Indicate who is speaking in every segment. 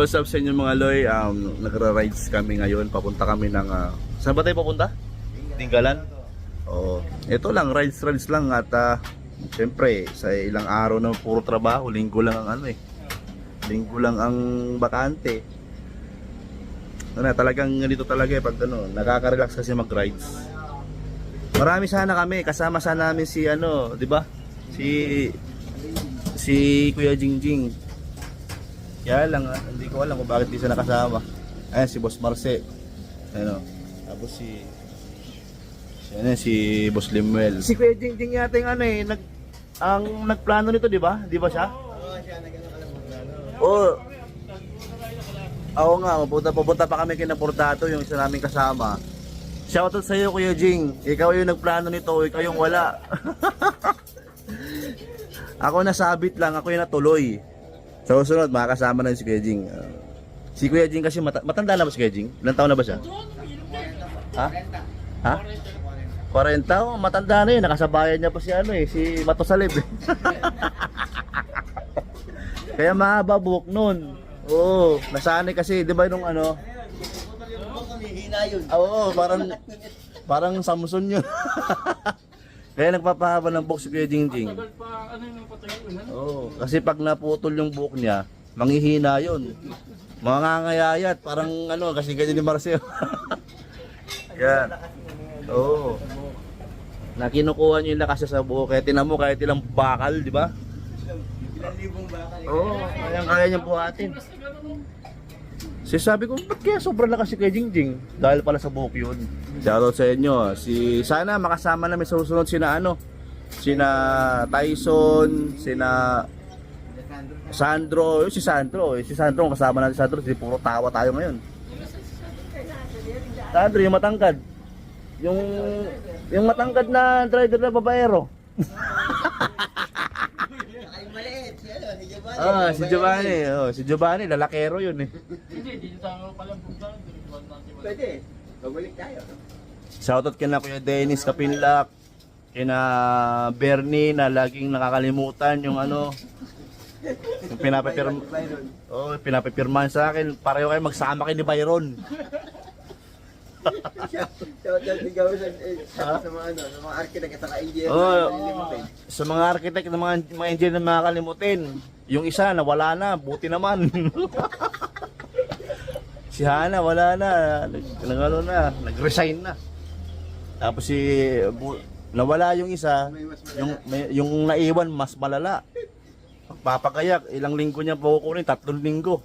Speaker 1: So, what's up sa inyo mga loy? Um, nagra-rides kami ngayon. Papunta kami ng... ah, saan ba tayo papunta? Tinggalan? Oo. Ito lang, rides-rides lang at ah, Siyempre, sa ilang araw na puro trabaho, linggo lang ang ano eh. Linggo lang ang bakante. Ano talagang ganito talaga eh pag ano, nakaka-relax kasi mag-rides. Marami sana kami, kasama sana namin si ano, 'di ba? Si si Kuya Jingjing. Kaya lang, ah, hindi ko alam kung bakit di siya nakasama. Ayan, si Boss Marce. Ano, tapos si si, ano, si Boss Limuel. Si Kuya Jingjing yata yung ano eh, nag, ang nagplano nito, di ba? Di ba siya?
Speaker 2: Oo, siya nagano
Speaker 1: Oo. Oo nga, pupunta, pupunta pa kami kina Portato, yung isa naming kasama. Shoutout sa iyo, Kuya Jing. Ikaw yung nagplano nito, ikaw yung wala. ako nasabit lang, ako yung natuloy. Sa susunod, makakasama na si Kuya Jing. Ah, si Kuya Jing kasi mata- matanda na ba si Kuya Jing? Ilang taon na ba siya? Ha? Ha? 40? Oh, matanda na yun. Nakasabayan niya pa si ano eh, si Matosalib. Kaya mahaba buhok nun. Oo, nasanay kasi, di ba nung ano? Ah, Oo, parang parang Samson yun. Kaya nagpapahaba ng buhok si Kuya Jingjing. Oo, kasi pag naputol yung buhok niya, manghihina yun. Mangangayayat, parang ano, kasi ganyan ni Marcel. Yan. Oo. Na kinukuha niyo yung lakas niya sa buhok. Kaya tinan mo kahit ilang bakal, di ba?
Speaker 2: Ilang libong baka.
Speaker 1: Oo, oh, kaya kaya niyang buhatin. Si sabi ko, ba't kaya sobrang lakas si Kuya Jingjing? Dahil pala sa buhok yun. Shoutout sa inyo. Si, sana makasama namin sa susunod sina ano, sina Tyson, sina Sandro, yung si Sandro, yung si Sandro, kasama natin si Sandro, si puro tawa tayo ngayon. Sandro, yung matangkad. Yung yung matangkad na driver na babaero.
Speaker 2: Ay, maliit. Si ano, si Giovanni.
Speaker 1: Ah, si Giovanni, oh, si Giovanni, lalakero yun eh.
Speaker 3: Hindi, dito tayo pala punta.
Speaker 2: Pwede. Babalik tayo.
Speaker 1: Shoutout kina Kuya Dennis Kapinlak, kina Bernie na laging nakakalimutan yung ano, yung pinapapirma,
Speaker 2: Byron.
Speaker 1: oh, pinapapirmahan sa akin, pareho kayo magsama kayo ni Byron.
Speaker 2: Shout out din gawin sa, sa, mga ano, sa mga architect at saka engineer.
Speaker 1: Oh, sa mga architect, ng mga, mga engineer na makakalimutin, yung isa nawala na, buti naman. si Hana wala na, nag, nag- ano na, nag-resign na. Tapos si bu- nawala yung isa, yung may, yung naiwan mas malala. Pagpapakayak, ilang linggo niya po kukunin, tatlong linggo.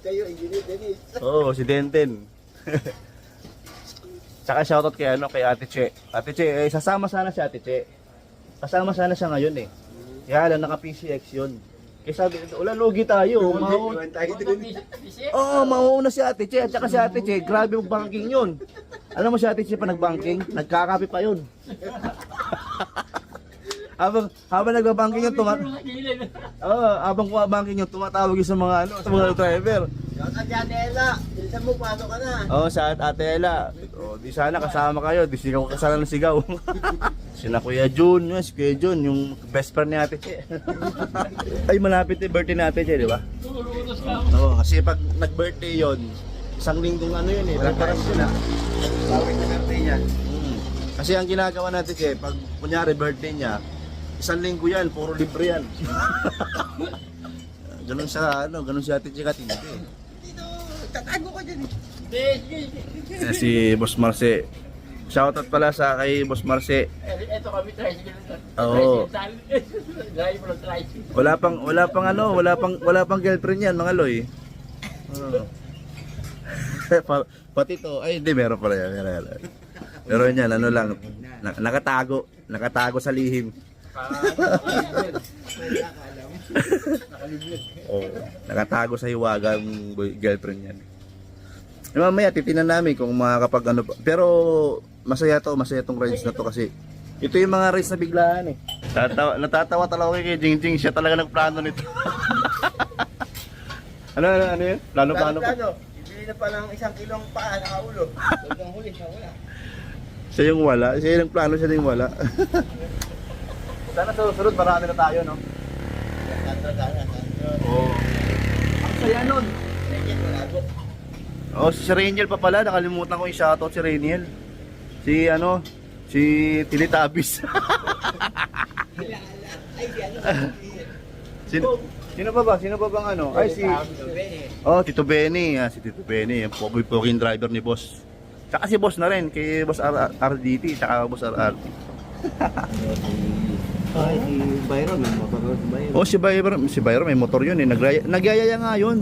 Speaker 2: Kayo, engineer Dennis.
Speaker 1: Oo, si Denten. Tsaka shoutout kay ano kay Ate Che. Ate Che, eh, sasama sana si Ate Che. Kasama sana siya ngayon eh. Kaya lang naka PCX 'yun. Kaya sabi, wala lugi tayo. Oo, mauuna si Ate Che at saka si Ate Che, grabe yung banking 'yun. Alam mo si Ate Che pa nagbanking, nagkakape pa 'yun. habang habang nagbabanking yung tumat Oo, habang kumabanking yung tumatawag yung sa mga ano, sa mga driver.
Speaker 2: Shout out yan, Ella. Bilisan mo, pasok ka na.
Speaker 1: Oo, oh, sa Ate Ella. O, di sana kasama kayo. Di sigaw ka sana ng sigaw. Sina Kuya Jun, yun, si Kuya Jun, yung best friend ni Ate Che. Ay, malapit yung birthday ni Ate Che, di ba? Oo, kasi pag nag-birthday yon isang linggong ano yun eh, preparasyon na.
Speaker 2: Bawit na birthday niya.
Speaker 1: Mm. Kasi ang ginagawa natin Che, pag kunyari birthday niya, isang linggo yan, puro libre yan. ganun sa ano, ganun si Ate Che katindi.
Speaker 2: Tatago ko dyan. eh.
Speaker 1: Eh, si Boss Marce. Shoutout pala sa kay Boss Marce.
Speaker 3: Eh, Eto kami, tricycle.
Speaker 1: Oo.
Speaker 3: Tricycle. Drive mo ng tricycle.
Speaker 1: Wala pang wala pang ano, wala pang wala pang girlfriend yan, mga loy. Pa- Pati to, ay hindi meron pala yan. Meron, meron. Pero yan, ano lang, na- nakatago, nakatago sa lihim. Oh, nakatago sa hiwaga ang boy- girlfriend yan. Eh, mamaya titinan namin kung makakapag ano pa. Pero masaya to, masaya tong rides na to kasi ito yung mga rides na biglaan eh. Tatawa, natatawa talaga kay Jingjing, siya talaga nagplano nito. ano, ano, ano yun? Plano, plano pa.
Speaker 2: Plano, Bibili na palang isang kilong paa na ulo. Hanggang huli, siya wala.
Speaker 1: Siya yung wala, siya yung plano, siya yung wala. Sana sa susunod marami na tayo, no? Oo. Ang
Speaker 2: Saya nun.
Speaker 1: Oh, si Reniel pa pala, nakalimutan ko yung shoutout si Reniel. Si ano, si Tilitabis. sino, sino pa ba? Sino pa bang ano? Ay si Oh, Tito Benny, ah, si Tito Benny, yung pogi pogi driver ni boss. Tsaka si boss na rin, kay boss RDT, tsaka boss RRT.
Speaker 2: Ay, si Byron. May motor si Byron.
Speaker 1: Oh, si Byron, si Byron may motor yun eh. Nagraya, nagyayaya nga yun.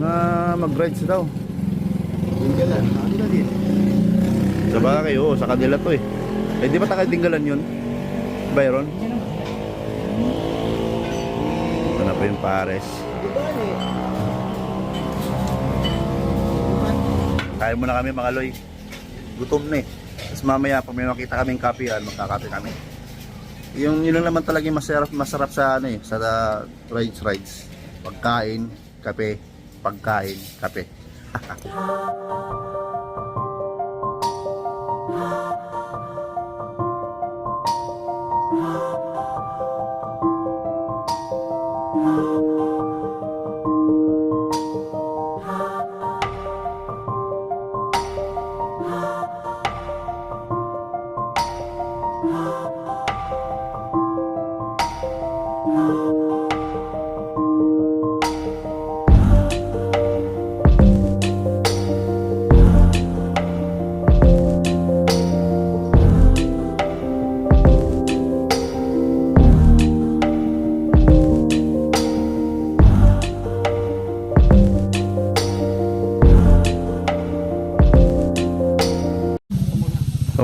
Speaker 1: Na mag-rides daw.
Speaker 2: Yung galan. Ano na din?
Speaker 1: Sa bagay, oo, sa kanila to eh. Eh, di ba takadinggalan yun? Byron? Ito na po yung pares. Kain muna kami mga loy. Gutom na eh. Tapos mamaya, pag may makita kaming kapihan, magkakape kami. Yung yun naman talaga yung masarap, masarap sa ano eh, sa uh, rides rides. Pagkain, kape, pagkain, kape.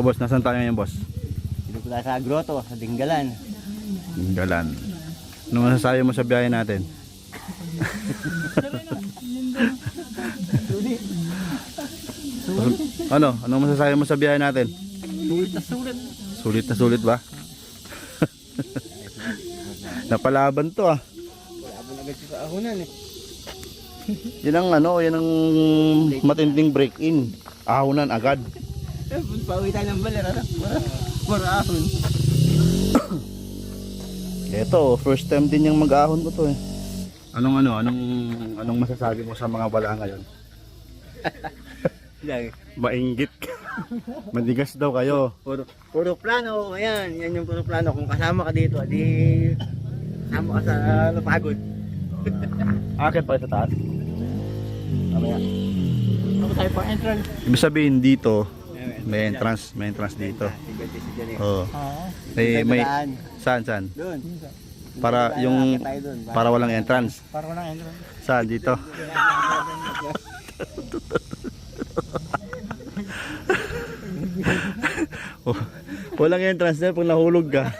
Speaker 1: boss, nasan tayo ngayon boss?
Speaker 2: Dito pala sa grotto, sa Dinggalan.
Speaker 1: Galan. Ano masasabi mo sa biyahe natin? ano? Ano masasabi mo sa biyahe natin?
Speaker 3: Sulit na sulit.
Speaker 1: Sulit na sulit ba? Napalaban to ah.
Speaker 2: Mo agad sa ahunan eh.
Speaker 1: Yan ang ano, yan ang matinding break-in. Ahunan agad.
Speaker 2: Pauwi tayo ng baler, ano? Para, para ahon.
Speaker 1: Ito, first time din yung mag-ahon ko to eh. Anong ano, anong anong masasabi mo sa mga wala ngayon? Mainggit ka. Madigas daw kayo.
Speaker 2: Puro, puro plano, ayan, yan yung puro plano. Kung kasama ka dito, di kasama ka sa napagod.
Speaker 1: Akit pa sa taas.
Speaker 2: Mamaya.
Speaker 3: Ako tayo pang entrance.
Speaker 1: Ibig sabihin dito, may entrance, may entrance dito. Oo.
Speaker 3: Oo.
Speaker 1: May, saan, saan?
Speaker 2: Doon.
Speaker 1: Para yung, para walang entrance.
Speaker 3: Para walang entrance.
Speaker 1: Saan? Dito? Oh, walang entrance na pag nahulog ka.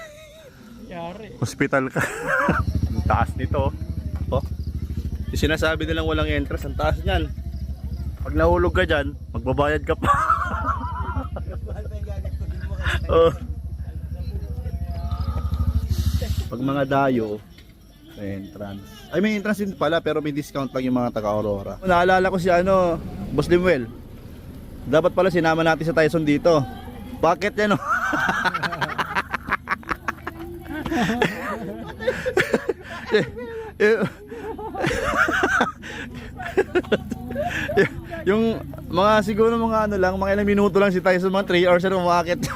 Speaker 3: Yari.
Speaker 1: Hospital ka. Ang taas nito. Oh. Yung sinasabi nilang walang entrance, ang taas niyan. Pag nahulog ka dyan, magbabayad ka pa. oh. Pag mga dayo, may entrance. Ay may entrance din pala pero may discount lang yung mga taga Aurora. Naalala ko si ano, Boss Limuel. Dapat pala sinama natin sa Tyson dito. Bakit yan oh? Y- yung mga siguro mga ano lang, mga ilang minuto lang si Tyson, mga 3 hours na umakit.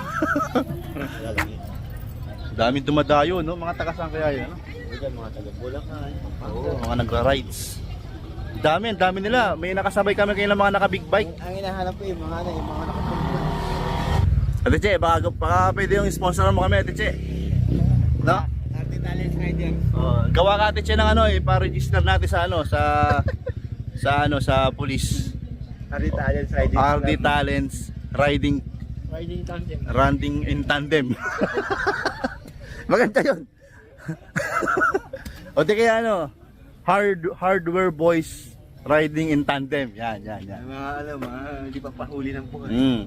Speaker 1: Daming dumadayo, no? Mga taga saan kaya yun?
Speaker 2: Diyan, mga taga-Bulacan.
Speaker 1: Oo, mga nagra-rides. Dami, dami nila. May nakasabay kami kayo ng mga naka-big bike.
Speaker 2: Ang, ang hinahanap ko yung mga ano, yung mga nakapunta.
Speaker 1: Ate Che, baka, baka pwede yung sponsor mo kami, Ate Che. No?
Speaker 2: Arte Talent Rider.
Speaker 1: Oh, gawa ka Ate Che ng ano, ipa-register natin sa ano, sa sa ano, sa police.
Speaker 2: Arte Talent Rider.
Speaker 1: RD Talents Riding
Speaker 3: Riding tandem.
Speaker 1: Running in Tandem. Maganda 'yon. o di kaya ano, hard hardware boys riding in tandem. Yan, yan, yan.
Speaker 2: Yung mga ano, mga hindi pa pahuli ng buhay.
Speaker 1: Mm.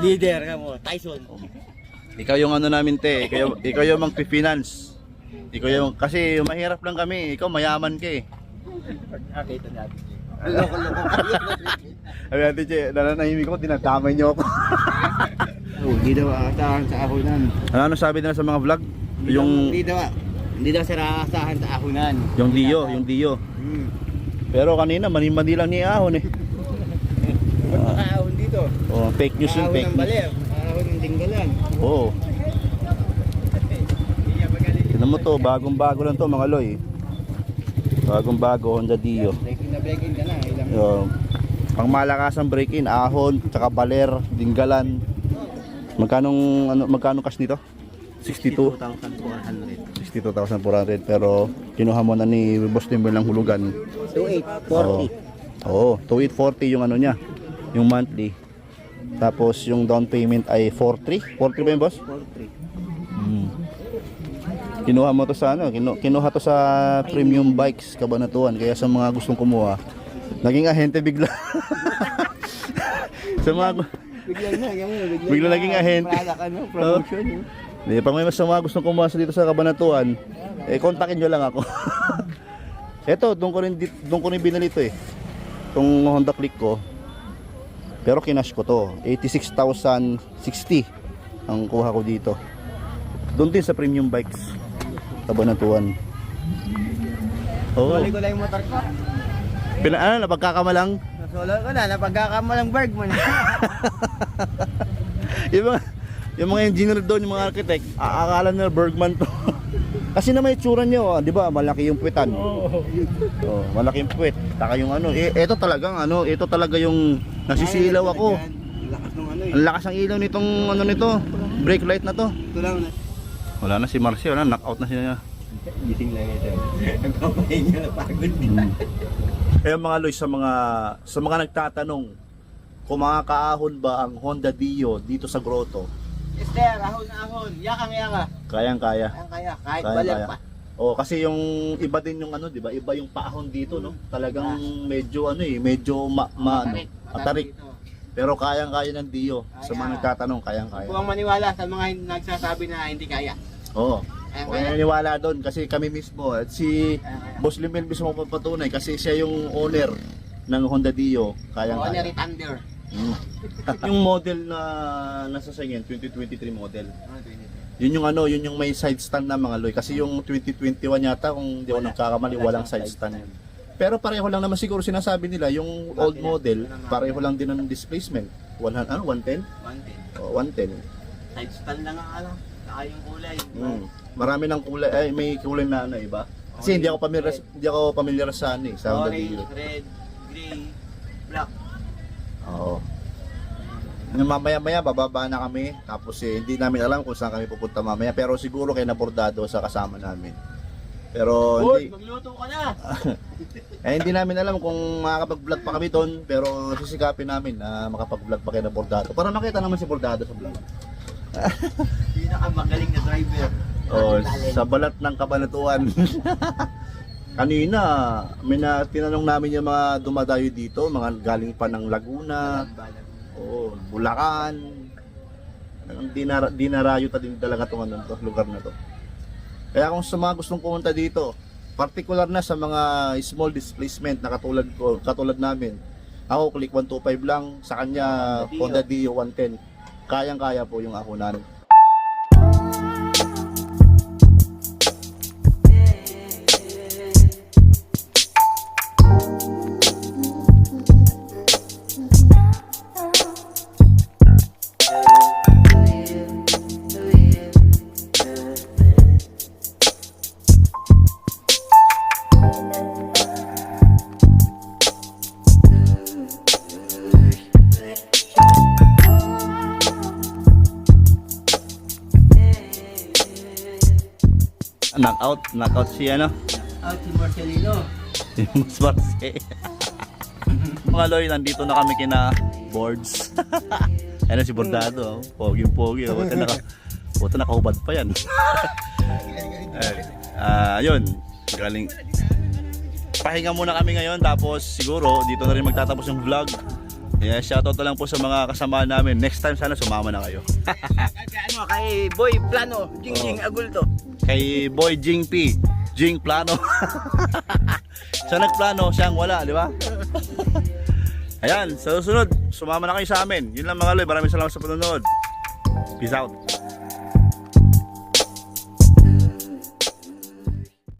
Speaker 2: Leader ka mo, Tyson.
Speaker 1: Ikaw yung ano namin te, ikaw, ikaw yung magpi-finance. Ikaw yung, kasi mahirap lang kami, ikaw mayaman ka eh.
Speaker 2: Nakita natin. Loko-loko.
Speaker 1: Sabi natin, Che, nananahimik ko, dinadamay niyo ako.
Speaker 2: Hindi daw ata sa ahunan.
Speaker 1: ano, ano sabi nila sa mga vlog? Yung,
Speaker 2: Hindi daw, Hindi daw sila asahan sa ahunan.
Speaker 1: Yung Dio, yung Dio.
Speaker 2: Hmm.
Speaker 1: Pero kanina, mani-mani lang ni Ahon eh.
Speaker 2: Ba't makaahon dito?
Speaker 1: Oh, fake news yun,
Speaker 2: Ahon
Speaker 1: fake
Speaker 2: ng
Speaker 1: news.
Speaker 2: Ahon ng dinggalan.
Speaker 1: Oo. Tignan mo to, bagong-bago lang to mga loy. Bagong-bago, Honda Dio.
Speaker 2: Breaking na breaking ka na. Ilang
Speaker 1: Yung pang malakas ang break-in, ahon, tsaka baler, dinggalan. Magkano ano magkano cash nito? 62
Speaker 2: 2,400.
Speaker 1: 62,400 pero kinuha mo na ni Boss Timber ng hulugan.
Speaker 2: 2,840.
Speaker 1: Oo, 2840 yung ano niya, yung monthly. Tapos yung down payment ay 43. 43 ba yun, boss?
Speaker 2: 43.
Speaker 1: Kinuha mo to sa ano, kinu- kinuha to sa premium bikes kabanatuan kaya sa mga gustong kumuha, naging ahente bigla. sa mga
Speaker 2: Bigla na, yung bigla,
Speaker 1: Bigla
Speaker 2: na
Speaker 1: naging ahente.
Speaker 2: Product, ano, promotion. yun.
Speaker 1: Di, pag may mas mga gustong kumuha sa dito sa kabanatuan, eh kontakin nyo lang ako. Eto, doon ko rin doon ko rin binili to eh. Tong Honda Click ko. Pero kinash ko to. 86,060 ang kuha ko dito. Doon din sa premium bikes. Kabanatuan. Oo.
Speaker 2: Soli ko lang yung motor ko.
Speaker 1: Pina, ano, napagkakamalang.
Speaker 2: Nasolo ko na, napagkakamalang Bergman.
Speaker 1: yung mga, yung mga engineer doon, yung mga architect, aakala nila Bergman to. Kasi na may tsura niyo, ah, di ba? Malaki yung puwetan.
Speaker 3: Oo.
Speaker 1: Oh, malaki yung puwet. Taka yung ano, eh, ito talagang ano, ito talaga yung nasisilaw ako.
Speaker 2: Ang Lakas ng ano eh.
Speaker 1: Ang lakas ng ilaw nitong ano nito, brake light na to.
Speaker 2: Ito lang na.
Speaker 1: Wala na si Marcia, wala, knockout na siya.
Speaker 2: Gising lang ito. Nagpapahinga na pagod din.
Speaker 1: Eh mga Loy, sa mga sa mga nagtatanong kung makakaahon ba ang Honda Dio dito sa grotto,
Speaker 2: Esther, ahon na ahon. Yakang yaka. Kayang kaya. Kahit
Speaker 1: Kaya,
Speaker 2: balag
Speaker 1: kaya.
Speaker 2: pa.
Speaker 1: Oh, kasi yung iba din yung ano, 'di ba? Iba yung paahon dito, no? Talagang medyo ano eh, medyo ma, ma ano, matarik. Pero kayang-kaya ng Dio. Sa mga
Speaker 2: Kaya.
Speaker 1: nagtatanong, kayang-kaya.
Speaker 2: Huwag maniwala sa mga nagsasabi na hindi kaya.
Speaker 1: Oo.
Speaker 2: Kayang
Speaker 1: Huwag
Speaker 2: kaya.
Speaker 1: naniniwala doon kasi kami mismo at si
Speaker 2: Kayang kaya.
Speaker 1: Boss Limel mismo papatunay kasi siya yung owner ng Honda Dio. Kayang kaya.
Speaker 2: Honorary Thunder.
Speaker 1: Mm. yung model na nasa sa inyo, 2023 model.
Speaker 2: 23?
Speaker 1: Yun yung ano, yun yung may side stand na mga loy. Kasi yung 2021 yata, kung di ako
Speaker 2: Wala.
Speaker 1: nagkakamali,
Speaker 2: Wala
Speaker 1: walang
Speaker 2: siyang
Speaker 1: side
Speaker 2: side
Speaker 1: stand.
Speaker 2: stand.
Speaker 1: Pero pareho lang naman siguro sinasabi nila, yung old model,
Speaker 2: Ano naman?
Speaker 1: pareho lang din ng displacement. 100, ano, 110?
Speaker 2: 110.
Speaker 1: O, 110.
Speaker 2: Side stand lang ang ano. Saka yung kulay.
Speaker 1: Mm. Marami ng kulay, ay may kulay na ano, iba. Kasi hindi ako familiar, hindi ako familiar sa ano eh, sa Honda
Speaker 2: Orange,
Speaker 1: Dio.
Speaker 2: red, gray, black.
Speaker 1: Oo. Yung Mamaya-maya bababa na kami tapos eh, hindi namin alam kung saan kami pupunta mamaya pero siguro kay nabordado sa kasama namin. Pero
Speaker 2: Uy,
Speaker 1: hindi,
Speaker 2: magluto ka na!
Speaker 1: eh, hindi namin alam kung makakapag-vlog pa kami doon pero sisikapin namin na makapag-vlog pa kay na Bordado. Para makita naman si Bordado sa vlog.
Speaker 2: Pinakamagaling na driver.
Speaker 1: Oh, sa balat ng kabanatuan. Kanina, may na, tinanong namin yung mga dumadayo dito, mga galing pa ng Laguna, oh, Bulacan. Ang dinara, dinarayo ta din talaga tong ano, to, lugar na to. Kaya kung sa mga gustong pumunta dito, particular na sa mga small displacement na katulad ko, katulad namin. Ako click 125 lang, sa kanya Honda Dio 110. Kayang-kaya po yung akunan. Knockout, knockout si ano,
Speaker 2: Out si Marcelino.
Speaker 1: si Mas Marce. Mga loy, nandito na kami kina boards. Ano si Bordado, oh. pogi pogi, oh. Buta naka, buta nakahubad pa yan. Ah, ayun, galing. Pahinga muna kami ngayon tapos siguro dito na rin magtatapos yung vlog. Yeah, shoutout na lang po sa mga kasama namin. Next time sana sumama na kayo.
Speaker 2: Ano, kay Boy Plano, Jingjing Agulto.
Speaker 1: Kay Boy Jing P. Jing Plano. siya nagplano, siyang wala, di ba? Ayan, sa susunod, sumama na kayo sa amin. Yun lang mga loy, maraming salamat sa panonood. Peace out.